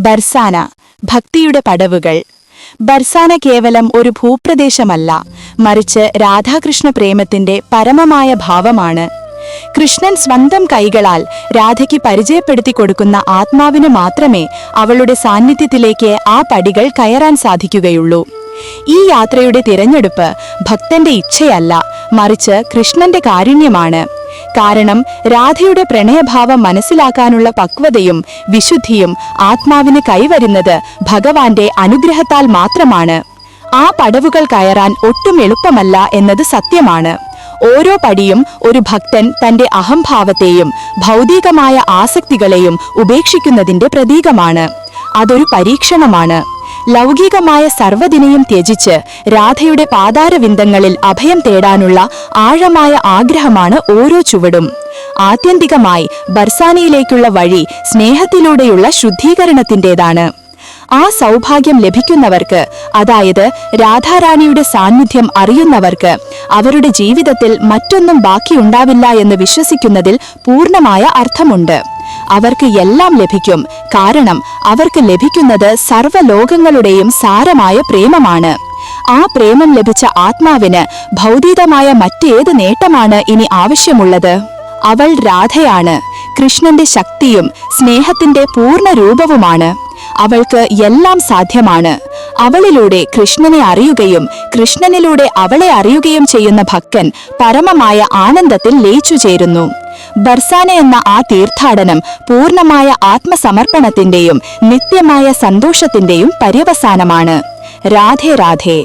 ബർസാന ഭക്തിയുടെ പടവുകൾ. ബർസാന കേവലം ഒരു ഭൂപ്രദേശമല്ല മറിച്ച് രാധാകൃഷ്ണ പ്രേമത്തിന്റെ പരമമായ ഭാവമാണ്. കൃഷ്ണൻ സ്വന്തം കൈകളാൽ രാധയ്ക്ക് പരിചയപ്പെടുത്തി കൊടുക്കുന്ന ആത്മാവിന് മാത്രമേ അവളുടെ സാന്നിധ്യത്തിലേക്ക് ആ പടികൾ കയറാൻ സാധിക്കുകയുള്ളൂ. ഈ യാത്രയുടെ തിരഞ്ഞെടുപ്പ് ഭക്തന്റെ ഇച്ഛയല്ല മറിച്ച് കൃഷ്ണന്റെ കാരുണ്യമാണ്. കാരണം രാധയുടെ പ്രണയഭാവം മനസ്സിലാക്കാനുള്ള പക്വതയും വിശുദ്ധിയും ആത്മാവിന് കൈവരുന്നത് ഭഗവാന്റെ അനുഗ്രഹത്താൽ മാത്രമാണ്. ആ പടവുകൾ കയറാൻ ഒട്ടും എളുപ്പമല്ല എന്നത് സത്യമാണ്. ഓരോ പടിയും ഒരു ഭക്തൻ തന്റെ അഹംഭാവത്തെയും ഭൗതികമായ ആസക്തികളെയും ഉപേക്ഷിക്കുന്നതിന്റെ പ്രതീകമാണ്. അതൊരു പരീക്ഷണമാണ്. ലൗകികമായ സർവതിനെയും ത്യജിച്ച് രാധയുടെ പാതാരവിന്ദങ്ങളിൽ അഭയം തേടാനുള്ള ആഴമായ ആഗ്രഹമാണ് ഓരോ ചുവടും. ആത്യന്തികമായി ബർസാനയിലേക്കുള്ള വഴി സ്നേഹത്തിലൂടെയുള്ള ശുദ്ധീകരണത്തിന്റെതാണ്. ആ സൗഭാഗ്യം ലഭിക്കുന്നവർക്ക് അതായത് രാധാറാണിയുടെ സാന്നിധ്യം അറിയുന്നവർക്ക് അവരുടെ ജീവിതത്തിൽ മറ്റൊന്നും ബാക്കിയുണ്ടാവില്ല എന്ന് വിശ്വസിക്കുന്നതിൽ പൂർണമായ അർത്ഥമുണ്ട്. അവർക്ക് എല്ലാം ലഭിക്കും. കാരണം അവർക്ക് ലഭിക്കുന്നത് സർവലോകങ്ങളുടെയും സാരമായ പ്രേമമാണ്. ആ പ്രേമം ലഭിച്ച ആത്മാവിന് ഭൗതികമായ മറ്റേത് നേട്ടമാണ് ഇനി ആവശ്യമുള്ളത്. അവൾ രാധയാണ്. കൃഷ്ണന്റെ ശക്തിയും സ്നേഹത്തിന്റെ പൂർണ രൂപവുമാണ്. അവൾക്ക് എല്ലാം സാധ്യമാണ്. അവളിലൂടെ കൃഷ്ണനെ അറിയുകയും കൃഷ്ണനിലൂടെ അവളെ അറിയുകയും ചെയ്യുന്ന ഭക്തൻ പരമമായ ആനന്ദത്തിൽ ലയിച്ചു ചേരുന്നു. ബർസാന എന്ന ആ തീർത്ഥാടനം പൂർണമായ ആത്മസമർപ്പണത്തിന്റെയും നിത്യമായ സന്തോഷത്തിന്റെയും പര്യവസാനമാണ്. രാധേ രാധേ.